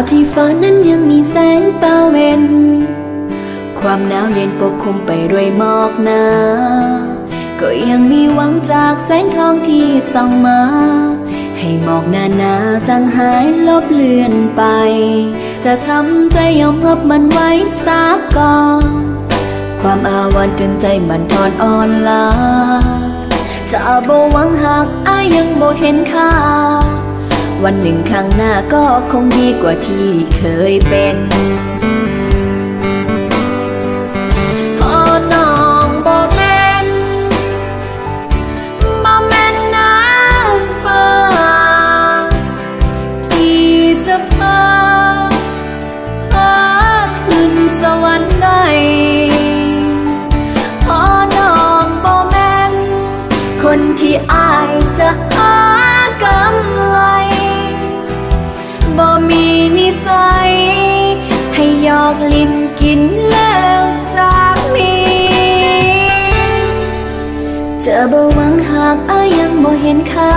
ราบที่ฟ้านั้นยังมีแสงตาเวนความหนาวเย็นปกคลุมไปด้วยหมอกหนาก็ยังมีหวังจากแสงทองที่ส่องมา ให้หมอกหนาหนาๆจางหายลบเลือนไป จะทำใจยอมรับมันไว้สาก่อนความอาวันจนใจมันทอนอ่อนลาจะบ่หวังหากอายยังบ่เห็นค่า วันหนึ่งข้างหน้าก็คงดีกว่าที่เคยเป็นพอน้องบ่แม่นบ่แม่นนางฟ้าที่จะพาพาขึ้นสวรรค์ได้พอน้องบ่แม่คนที่อายจะ บ่มีนิสัย ให้หยอกลิ้นกินแล้วจากนี้จะบ่หวังหากอายังบ่เห็นค่า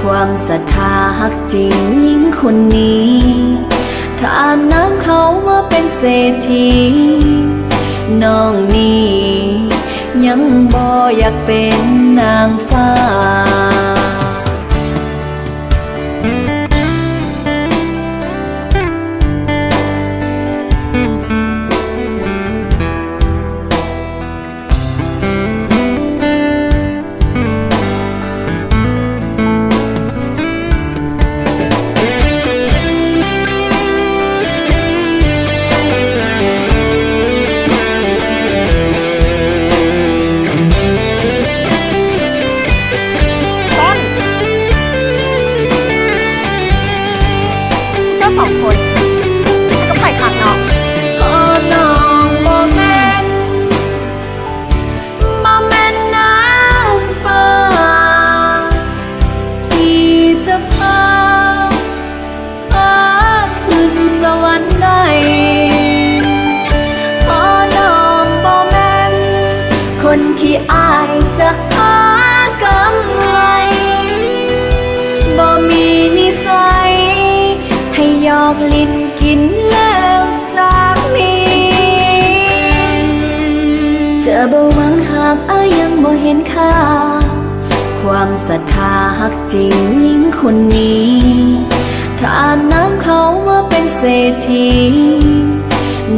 ความศรัทธาหักจริงยิ่งคนนี้ถ้าน้ำเขาว่าเป็นเศรษฐีน้องนี่ยังบ่อยากเป็นนางฟ้า ที่อายจะหากำไรบ่มีนิสัย ให้หยอกลิ้นกินแล้วจากนี้จะบ่หวังหากอายยังบ่เห็นค่า ความศรัทธาหักจริงยิ่งคนนี้ถ้าน้ำเขาว่าเป็นเศรษฐี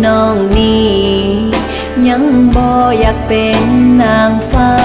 น้องนี่ยังบ่อยากเป็น นางฟ้า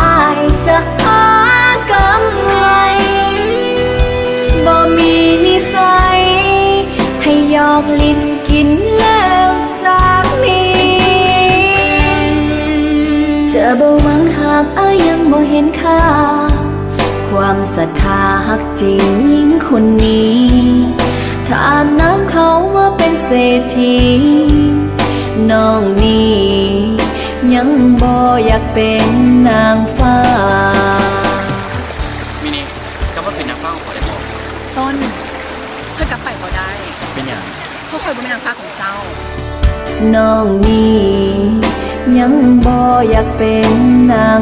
อายจะหากำไรบ่มีนิสัย ให้หยอกลิ้นกินแล้วจากนี้ จะบ่หวังหากอายยังบ่เห็นค่า ความศรัทธาหักจริงยิ่งคนนี้ถ้าน้ำเขาว่าเป็นเศรษฐีน้องนี่ ยังบ่อยากเป็นนางฟ้า มินิก็ว่าเป็นนักฟ้าของขอได้บอกต้นเธอกลับไปก็ได้เป็นอย่างเพราะคอยเป็นนางฟ้าของเจ้า น้องนี่ยังบ่อยากเป็นนางฟ้า